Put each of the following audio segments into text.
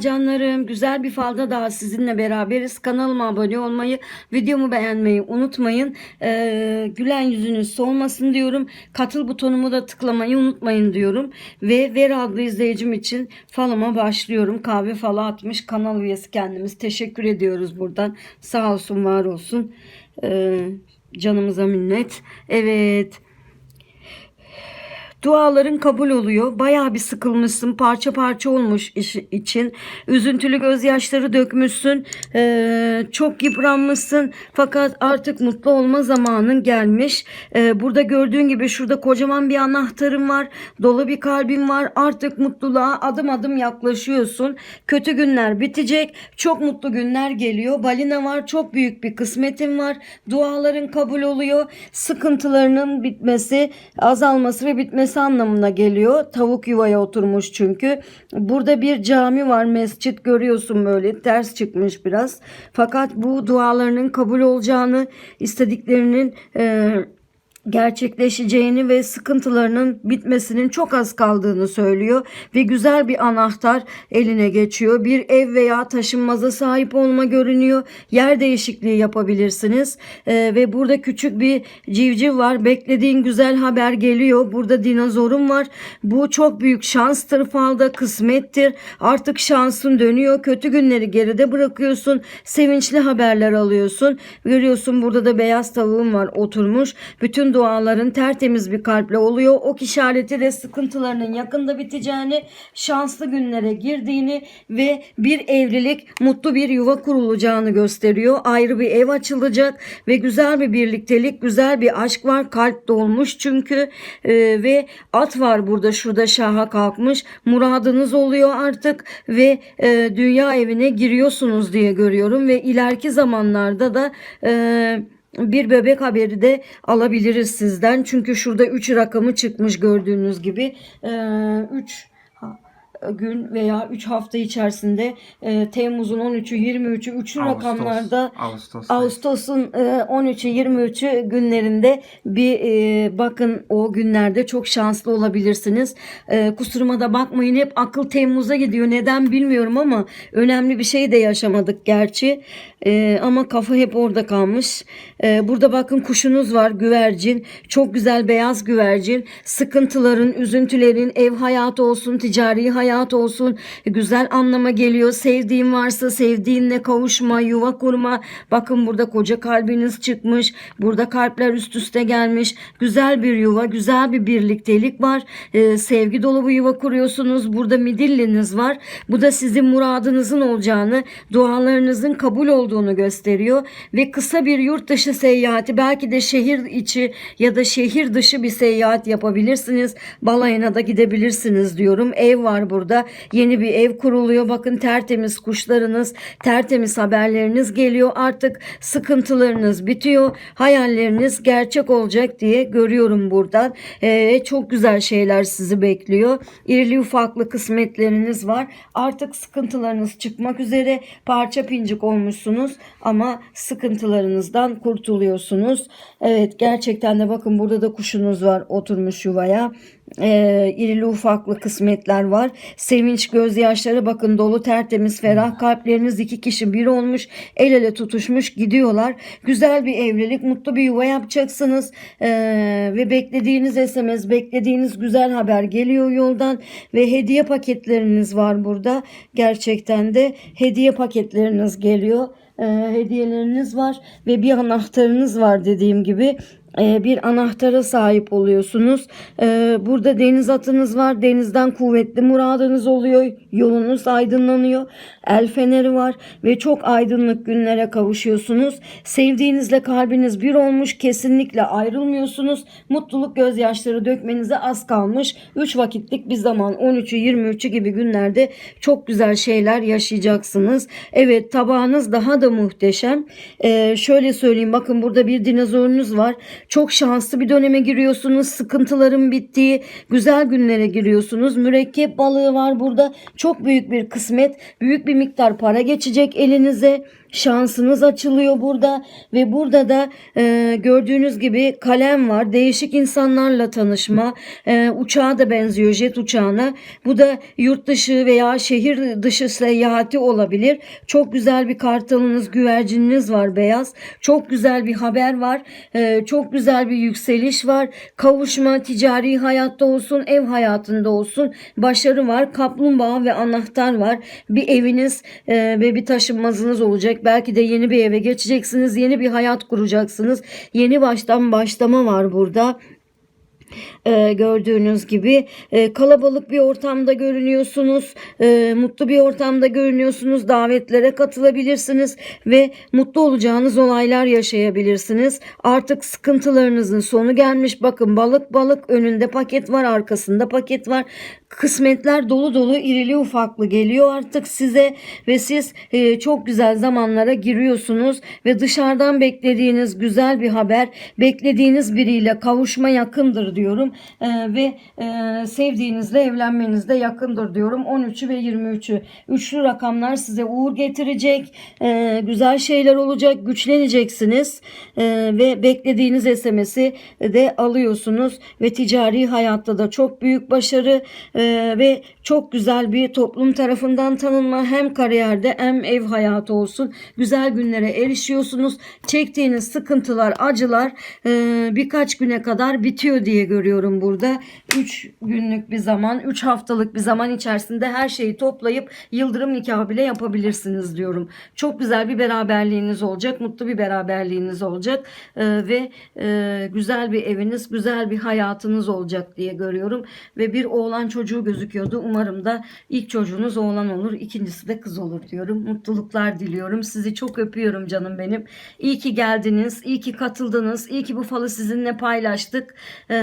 Canlarım. Güzel bir falda daha sizinle beraberiz. Kanalıma abone olmayı, videomu beğenmeyi unutmayın. Ee, gülen yüzünüz solmasın diyorum. Katıl butonumu da tıklamayı unutmayın diyorum. Ve Ver adlı izleyicim için falıma başlıyorum. Kahve falı atmış kanal üyesi kendimiz. Teşekkür ediyoruz buradan. Sağ olsun, var olsun. Ee, canımıza minnet. Evet. Duaların kabul oluyor. Bayağı bir sıkılmışsın. Parça parça olmuş iş için. Üzüntülü gözyaşları dökmüşsün. Ee, çok yıpranmışsın. Fakat artık mutlu olma zamanın gelmiş. Ee, burada gördüğün gibi şurada kocaman bir anahtarın var. Dolu bir kalbin var. Artık mutluluğa adım adım yaklaşıyorsun. Kötü günler bitecek. Çok mutlu günler geliyor. Balina var. Çok büyük bir kısmetin var. Duaların kabul oluyor. Sıkıntılarının bitmesi, azalması ve bitmesi anlamına geliyor. Tavuk yuvaya oturmuş çünkü. Burada bir cami var, mescit görüyorsun böyle ters çıkmış biraz. Fakat bu dualarının kabul olacağını, istediklerinin e, gerçekleşeceğini ve sıkıntılarının bitmesinin çok az kaldığını söylüyor ve güzel bir anahtar eline geçiyor. Bir ev veya taşınmaza sahip olma görünüyor. Yer değişikliği yapabilirsiniz Ee, ve burada küçük bir civciv var. Beklediğin güzel haber geliyor. Burada dinozorun var. Bu çok büyük şanstır falda, kısmettir. Artık şansın dönüyor. Kötü günleri geride bırakıyorsun. Sevinçli haberler alıyorsun. Görüyorsun burada da beyaz tavuğun var oturmuş. Bütün duaların tertemiz bir kalple oluyor. Ok işareti de sıkıntılarının yakında biteceğini, şanslı günlere girdiğini ve bir evlilik, mutlu bir yuva kurulacağını gösteriyor. Ayrı bir ev açılacak ve güzel bir birliktelik, güzel bir aşk var. Kalp dolmuş çünkü Ee, ve at var burada şurada şaha kalkmış. Muradınız oluyor artık ve e, dünya evine giriyorsunuz diye görüyorum ve ileriki zamanlarda da e, bir bebek haberi de alabiliriz sizden. Çünkü şurada 3 rakamı çıkmış gördüğünüz gibi. 3 gün veya 3 hafta içerisinde e, Temmuz'un 13'ü 23'ü üçlü Ağustos, rakamlarda Ağustos. Ağustos'un e, 13'ü 23'ü günlerinde bir e, bakın o günlerde çok şanslı olabilirsiniz. E, kusuruma da bakmayın hep akıl Temmuz'a gidiyor. Neden bilmiyorum ama önemli bir şey de yaşamadık gerçi. E, ama kafa hep orada kalmış. E, burada bakın kuşunuz var güvercin. Çok güzel beyaz güvercin. Sıkıntıların, üzüntülerin, ev hayatı olsun, ticari hayat olsun. Güzel anlama geliyor. Sevdiğin varsa sevdiğinle kavuşma, yuva kurma. Bakın burada koca kalbiniz çıkmış. Burada kalpler üst üste gelmiş. Güzel bir yuva, güzel bir birliktelik var. Ee, sevgi dolu bir yuva kuruyorsunuz. Burada midilliniz var. Bu da sizin muradınızın olacağını, dualarınızın kabul olduğunu gösteriyor. Ve kısa bir yurt dışı seyahati, belki de şehir içi ya da şehir dışı bir seyahat yapabilirsiniz. Balayına da gidebilirsiniz diyorum. Ev var burada. Yeni bir ev kuruluyor. Bakın tertemiz kuşlarınız, tertemiz haberleriniz geliyor. Artık sıkıntılarınız bitiyor. Hayalleriniz gerçek olacak diye görüyorum buradan. Ee, çok güzel şeyler sizi bekliyor. İrili ufaklı kısmetleriniz var. Artık sıkıntılarınız çıkmak üzere. Parça pincik olmuşsunuz ama sıkıntılarınızdan kurtuluyorsunuz. Evet gerçekten de bakın burada da kuşunuz var oturmuş yuvaya e, irili ufaklı kısmetler var. Sevinç gözyaşları bakın dolu tertemiz ferah kalpleriniz iki kişi bir olmuş el ele tutuşmuş gidiyorlar. Güzel bir evlilik mutlu bir yuva yapacaksınız E, ve beklediğiniz SMS beklediğiniz güzel haber geliyor yoldan ve hediye paketleriniz var burada. Gerçekten de hediye paketleriniz geliyor. E, hediyeleriniz var ve bir anahtarınız var dediğim gibi bir anahtara sahip oluyorsunuz. E, Burada deniz atınız var. Denizden kuvvetli muradınız oluyor. Yolunuz aydınlanıyor. El feneri var ve çok aydınlık günlere kavuşuyorsunuz. Sevdiğinizle kalbiniz bir olmuş. Kesinlikle ayrılmıyorsunuz. Mutluluk gözyaşları dökmenize az kalmış. 3 vakitlik bir zaman 13'ü 23'ü gibi günlerde çok güzel şeyler yaşayacaksınız. Evet tabağınız daha da muhteşem. E, şöyle söyleyeyim bakın burada bir dinozorunuz var. Çok şanslı bir döneme giriyorsunuz. Sıkıntıların bittiği güzel günlere giriyorsunuz. Mürekkep balığı var burada. Çok büyük bir kısmet. Büyük bir miktar para geçecek elinize. Şansınız açılıyor burada ve burada da e, gördüğünüz gibi kalem var. Değişik insanlarla tanışma. E, uçağa da benziyor jet uçağına. Bu da yurt dışı veya şehir dışı seyahati olabilir. Çok güzel bir kartalınız, güvercininiz var beyaz. Çok güzel bir haber var. E, çok güzel bir yükseliş var. Kavuşma ticari hayatta olsun, ev hayatında olsun. Başarı var. Kaplumbağa ve anahtar var. Bir eviniz e, ve bir taşınmazınız olacak. Belki de yeni bir eve geçeceksiniz. Yeni bir hayat kuracaksınız. Yeni baştan başlama var burada. Ee, gördüğünüz gibi e, kalabalık bir ortamda görünüyorsunuz, e, mutlu bir ortamda görünüyorsunuz, davetlere katılabilirsiniz ve mutlu olacağınız olaylar yaşayabilirsiniz. Artık sıkıntılarınızın sonu gelmiş. Bakın balık balık önünde paket var, arkasında paket var. Kısmetler dolu dolu irili ufaklı geliyor artık size ve siz e, çok güzel zamanlara giriyorsunuz ve dışarıdan beklediğiniz güzel bir haber, beklediğiniz biriyle kavuşma yakındır diyorum. E, ve e, sevdiğinizle evlenmeniz de yakındır diyorum. 13'ü ve 23'ü üçlü rakamlar size uğur getirecek, e, güzel şeyler olacak, güçleneceksiniz. E, ve beklediğiniz SMS'i de alıyorsunuz. Ve ticari hayatta da çok büyük başarı. E, ve çok güzel bir toplum tarafından tanınma. Hem kariyerde hem ev hayatı olsun. Güzel günlere erişiyorsunuz. Çektiğiniz sıkıntılar, acılar e, birkaç güne kadar bitiyor diye görüyorum burada. 3 günlük bir zaman, 3 haftalık bir zaman içerisinde her şeyi toplayıp yıldırım nikahı bile yapabilirsiniz diyorum. Çok güzel bir beraberliğiniz olacak, mutlu bir beraberliğiniz olacak e, ve e, güzel bir eviniz, güzel bir hayatınız olacak diye görüyorum. Ve bir oğlan çocuğu gözüküyordu. Umarım da ilk çocuğunuz oğlan olur, ikincisi de kız olur diyorum. Mutluluklar diliyorum. Sizi çok öpüyorum canım benim. İyi ki geldiniz, iyi ki katıldınız, iyi ki bu falı sizinle paylaştık. Ee,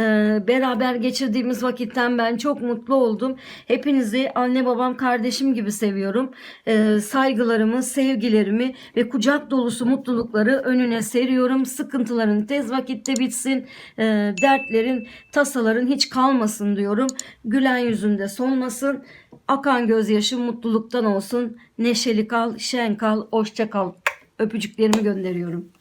beraber geçirdiğimiz vakitten ben çok mutlu oldum. Hepinizi anne babam kardeşim gibi seviyorum. Ee, saygılarımı, sevgilerimi ve kucak dolusu mutlulukları önüne seriyorum. Sıkıntıların tez vakitte bitsin. Ee, dertlerin, tasaların hiç kalmasın diyorum. Gülen yüzünde solmasın. Akan gözyaşı mutluluktan olsun. Neşeli kal, şen kal, hoşça kal. Öpücüklerimi gönderiyorum.